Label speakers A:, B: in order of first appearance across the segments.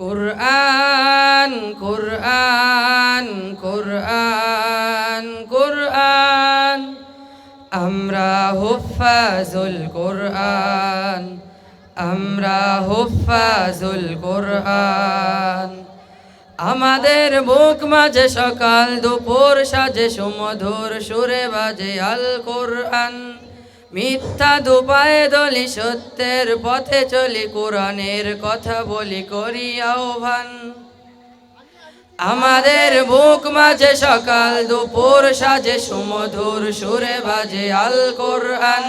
A: কুরআন কুরআন কুরআন কুরআন। আমরা হুফাজুল কুরআন, আমরা হুফাজুল কুরআন। আমাদের বুক মাঝে সকাল, দুপুর সাজে সুমধুর সুরে বাজে আল কোরআন। মিথ্যা দুপায়ে দলি সত্যের পথে চলি, কোরআনের কথা বলি করি আহ্বান। আমাদের বুক মাঝে সকাল, দুপুর সাজে, সুমধুর সুরে বাজে আল কোরআন।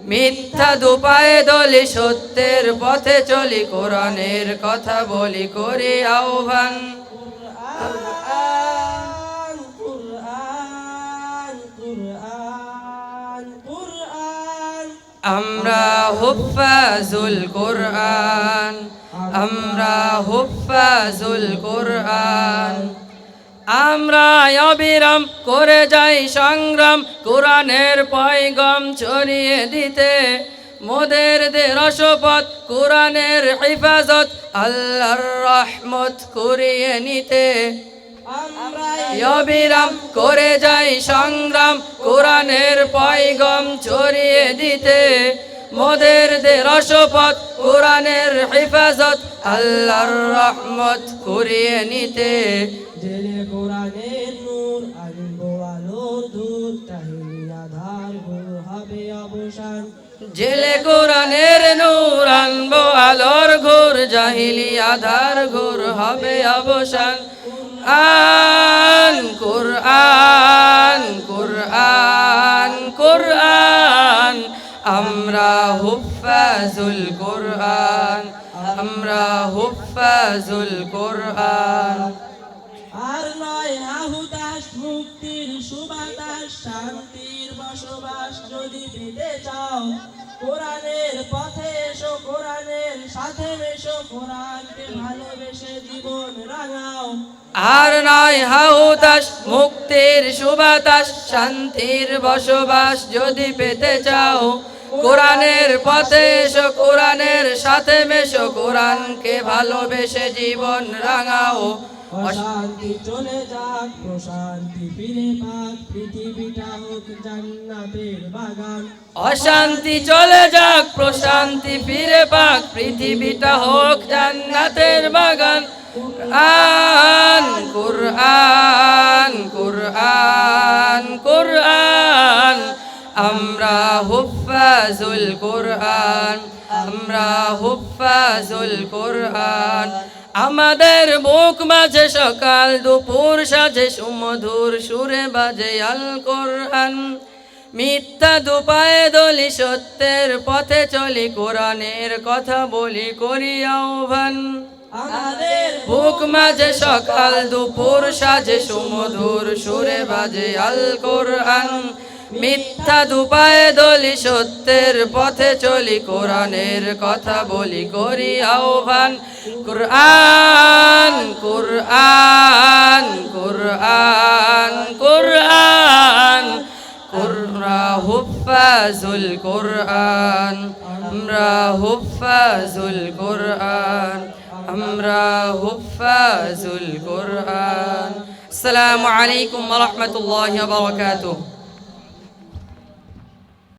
A: মিথ্যা দুপায়ে দলি সত্যের পথে চলি, কোরআনের কথা বলি করি আহ্বান। আমরা হুফাজুল কোরআন, আমরা হুফাজুল কোরআন। আমরা অবিরাম করে যাই সংগ্রাম, কোরআনের পয়গম ছড়িয়ে দিতে। মোদের দে রসপথ কোরআনের হিফাজত, আল্লাহর রহমত করিয়ে নিতে। অবিরাম করে যাই সংগ্রাম কোরআনের পয়গম ছড়িয়ে দিতে। মোদের দে রসপথ কোরআনের হেফাজত আল্লাহর রহমত করিয়ে নিতে।
B: জেলে কোরআনের নূর আনব আলো দূর তাহিনী আধার হবে অবসান।
A: জেলে কোরআনের নূর আনব আলোর ঘোর জাহিলি আধার ঘোর হবে অবসান। আন কোরআন কোরআন কোরআন আমরা হুফাজুল কোরআন আমরা হুফাজুল কোরআন
B: আর নয় আহুদাস মুক্তির সুবাতাস, শান্তির বসবাস যদি পেতে চাও, কোরআনের পথে সাথে মেশো কোরআনকে ভালোবেসে জীবন রাঙাও।
A: আর নয় হাউতাস মুক্তির সুবাতাস শান্তির বসবাস যদি পেতে চাও। কোরআনের পথে এসো কোরআনের সাথে মেশো কোরআনকে ভালোবেসে জীবন রাঙাও।
B: অশান্তি চলে যাক প্রশান্তি ফিরে পাক পৃথিবীটা হোক জান্নাতের বাগান।
A: অশান্তি চলে যাক প্রশান্তি পাক, পৃথিবীটা হোক জান্নাতের বাগান। আন কুরআন কুরআন কুরআন। আমরা হুফাজুল কুরআন, আমরা হুফাজুল কুরআন। আমাদের বুক মাঝে সকাল, দুপুর সাজে সুমধুর সুরে বাজে আল কোরআন। মিথ্যা দুপায়ে দলি সত্যের পথে চলি কোরআনের কথা বলি করি আহ্বান। বুক মাঝে সকাল দুপুর সাজে সুমধুর সুরে বাজে আল কোরআন। মিথ্যা দুপায়ে দলি সত্যের পথে চলি কোরআনের কথা বলি করি আহ্বান। কোরআন কোরআন কোরআন। হুফাজুল কোরআন আমরা হুফাজুল কোরআন আমরা হুফাজুল কোরআন। আসসালামু আলাইকুম ওয়া রাহমাতুল্লাহি ওয়া বারাকাতুহু।